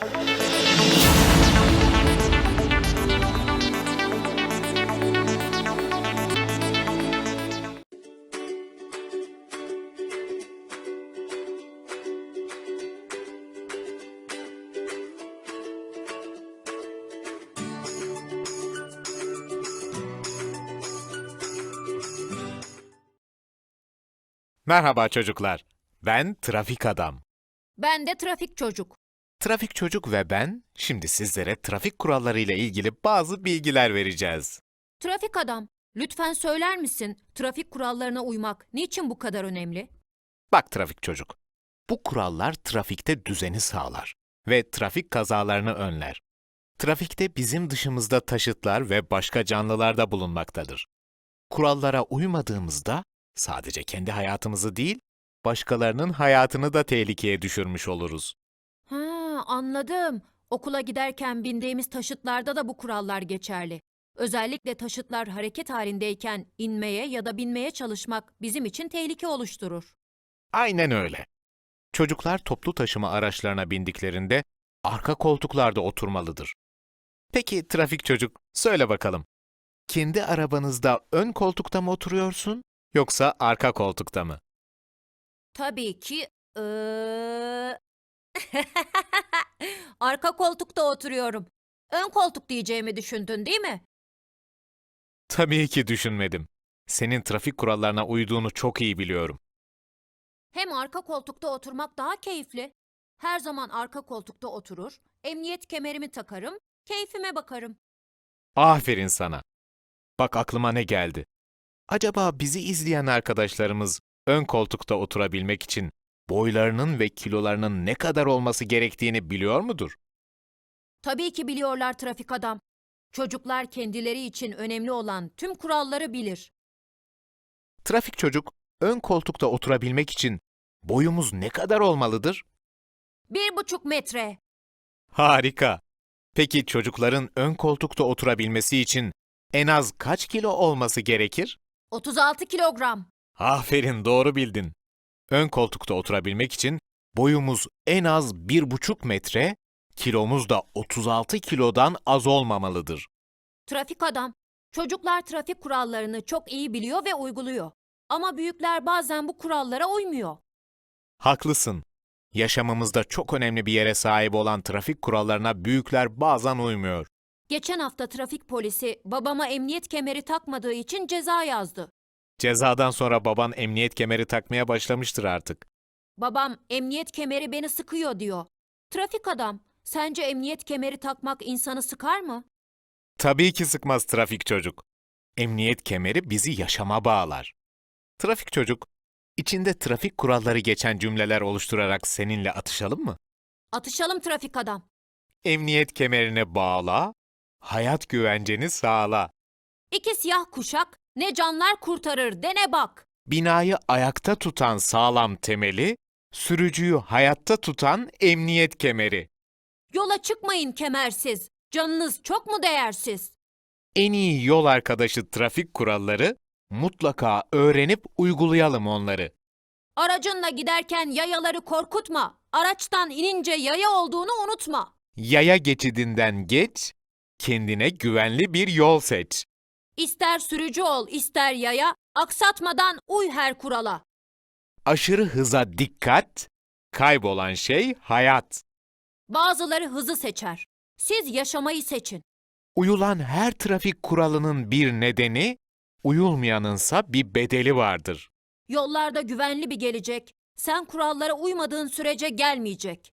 Merhaba çocuklar. Ben Trafik Adam. Ben de trafik çocuk. Trafik Çocuk ve ben şimdi sizlere trafik kurallarıyla ilgili bazı bilgiler vereceğiz. Trafik adam, lütfen söyler misin trafik kurallarına uymak niçin bu kadar önemli? Bak Trafik Çocuk, bu kurallar trafikte düzeni sağlar ve trafik kazalarını önler. Trafikte bizim dışımızda taşıtlar ve başka canlılar da bulunmaktadır. Kurallara uymadığımızda sadece kendi hayatımızı değil, başkalarının hayatını da tehlikeye düşürmüş oluruz. Ha, anladım. Okula giderken bindiğimiz taşıtlarda da bu kurallar geçerli. Özellikle taşıtlar hareket halindeyken inmeye ya da binmeye çalışmak bizim için tehlike oluşturur. Aynen öyle. Çocuklar toplu taşıma araçlarına bindiklerinde arka koltuklarda oturmalıdır. Peki trafik çocuk, söyle bakalım. Kendi arabanızda ön koltukta mı oturuyorsun yoksa arka koltukta mı? Tabii ki eee, arka koltukta oturuyorum. Ön koltuk diyeceğimi düşündün değil mi? Tabii ki düşünmedim. Senin trafik kurallarına uyduğunu çok iyi biliyorum. Hem arka koltukta oturmak daha keyifli. Her zaman arka koltukta oturur, emniyet kemerimi takarım, keyfime bakarım. Aferin sana. Bak aklıma ne geldi. Acaba bizi izleyen arkadaşlarımız ön koltukta oturabilmek için boylarının ve kilolarının ne kadar olması gerektiğini biliyor mudur? Tabii ki biliyorlar trafik adam. Çocuklar kendileri için önemli olan tüm kuralları bilir. Trafik çocuk ön koltukta oturabilmek için boyumuz ne kadar olmalıdır? Bir buçuk metre. Harika. Peki çocukların ön koltukta oturabilmesi için en az kaç kilo olması gerekir? 36 kilogram. Aferin doğru bildin. Ön koltukta oturabilmek için boyumuz en az bir buçuk metre, kilomuz da 36 kilodan az olmamalıdır. Trafik adam. Çocuklar trafik kurallarını çok iyi biliyor ve uyguluyor. Ama büyükler bazen bu kurallara uymuyor. Haklısın. Yaşamımızda çok önemli bir yere sahip olan trafik kurallarına büyükler bazen uymuyor. Geçen hafta trafik polisi babama emniyet kemeri takmadığı için ceza yazdı. Cezadan sonra baban emniyet kemeri takmaya başlamıştır artık. Babam emniyet kemeri beni sıkıyor diyor. Trafik adam, sence emniyet kemeri takmak insanı sıkar mı? Tabii ki sıkmaz trafik çocuk. Emniyet kemeri bizi yaşama bağlar. Trafik çocuk, içinde trafik kuralları geçen cümleler oluşturarak seninle atışalım mı? Atışalım trafik adam. Emniyet kemerine bağla, hayat güvenceni sağla. İki siyah kuşak ne canlar kurtarır dene bak. Binayı ayakta tutan sağlam temeli, sürücüyü hayatta tutan emniyet kemeri. Yola çıkmayın kemersiz. Canınız çok mu değersiz? En iyi yol arkadaşı trafik kuralları, mutlaka öğrenip uygulayalım onları. Aracınla giderken yayaları korkutma. Araçtan inince yaya olduğunu unutma. Yaya geçidinden geç, kendine güvenli bir yol seç. İster sürücü ol, ister yaya, aksatmadan uy her kurala. Aşırı hıza dikkat, kaybolan şey hayat. Bazıları hızı seçer. Siz yaşamayı seçin. Uyulan her trafik kuralının bir nedeni, uyulmayanınsa bir bedeli vardır. Yollarda güvenli bir gelecek, sen kurallara uymadığın sürece gelmeyecek.